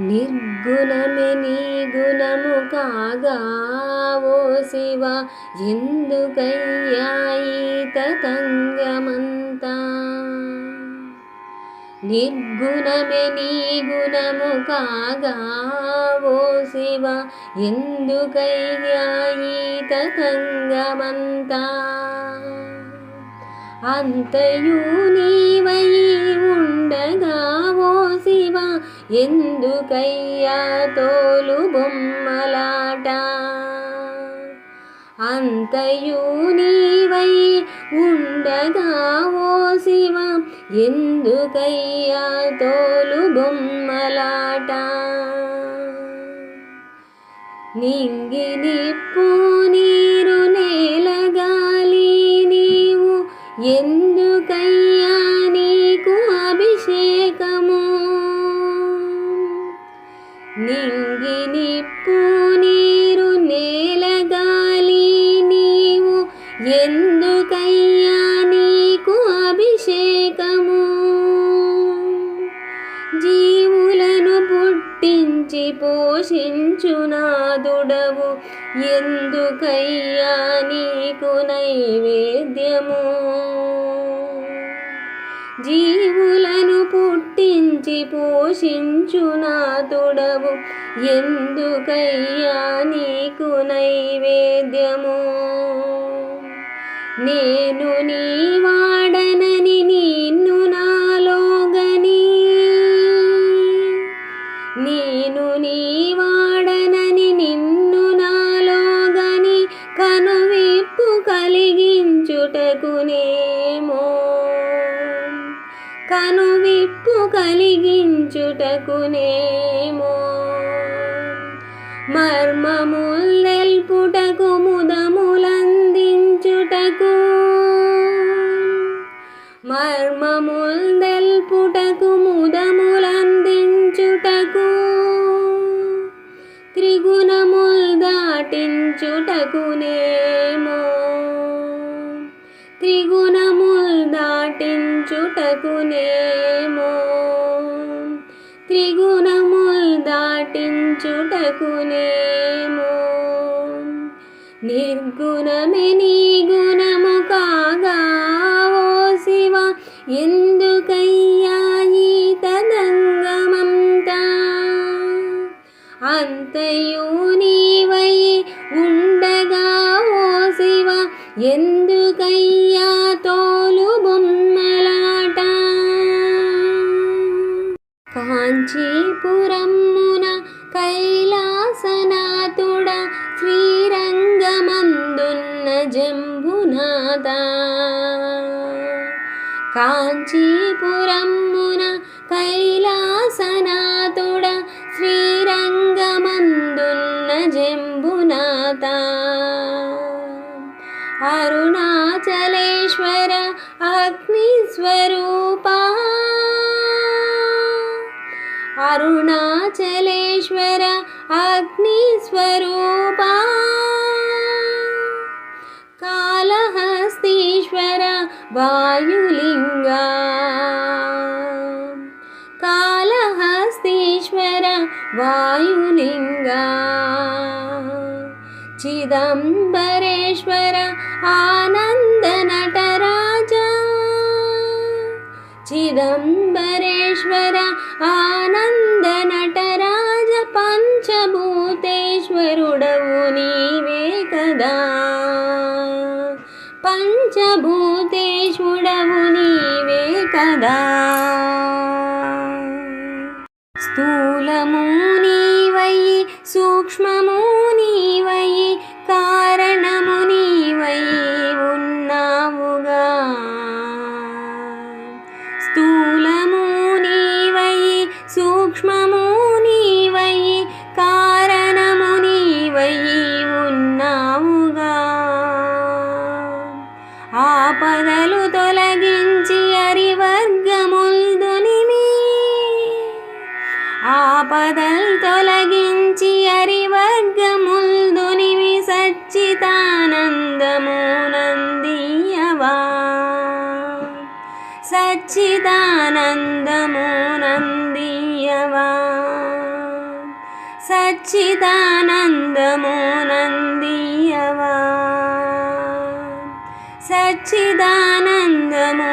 నిర్గుణమి నీ గుణము కాగా ఓ శివ ఎందుకయ్యా ఈ తతంగమంతా? నిర్గుణమే నీ గుణము కాగా ఓ శివ ఎందుకయ్యా తతంగమంతా? అంతయు నీవై ఉండగా ఓ శివ ఎందుకయ్యా తోలు బొమ్మలాట? అంతయు నీవై ఉండగా ఓ శివ ఎందుకయ్యా తోలు బొమ్మలాట? నింగి నిప్పు నీరు నీవు పోషించునాదుడవు ఎందుకయ్యా నీకు నైవేద్యము? జీవులను పుట్టించి పోషించునాదుడవు ఎందుకయ్యా నీకు నైవేద్యము? నేను నీ కనువిప్పు కలిగించుటకునేమో కనువిప్పు కలిగించుటకునేమో. మర్మముల్ తెల్పుటకు ముదములందించుటకు. మర్మముల్ తెల్పుటకు ముదములందించుటకు. త్రిగుణముల్ దాటించుటకునే దాటించుటకునేమో త్రిగుణముల్ దాటించుటకునేమో నిర్గుణమే నీ గుణము కాగా ఓ శివ ఎందుకయ్యా ఈ తదంగమంతా? అంతయు నీవై ఉండగా ఓ శివ ఎందు काञ्चीपुरं मुन कैलासनातुड श्रीरङ्गमन्दुन्न श्रीरङ्गमन्तुलिम्बुनाता अरुणाचलेश्वर अग्निस्वरूपा। अरुणाचलेश्वर अग्निस्वरूपा। वायुलिङ्गा कालहस्तीश्वर वायुलिङ्गा चिदम्बरेश्वर आनन्दनटराजा। चिदम्बरेश्वर आ నీవే కదా ఆపదలు తొలగించి అరివర్గముల్దునివి సచ్చిదానందమునందియవా సచ్చిదానందమునందియవా సచ్చిదానందము నందియవా సచ్చిదానందము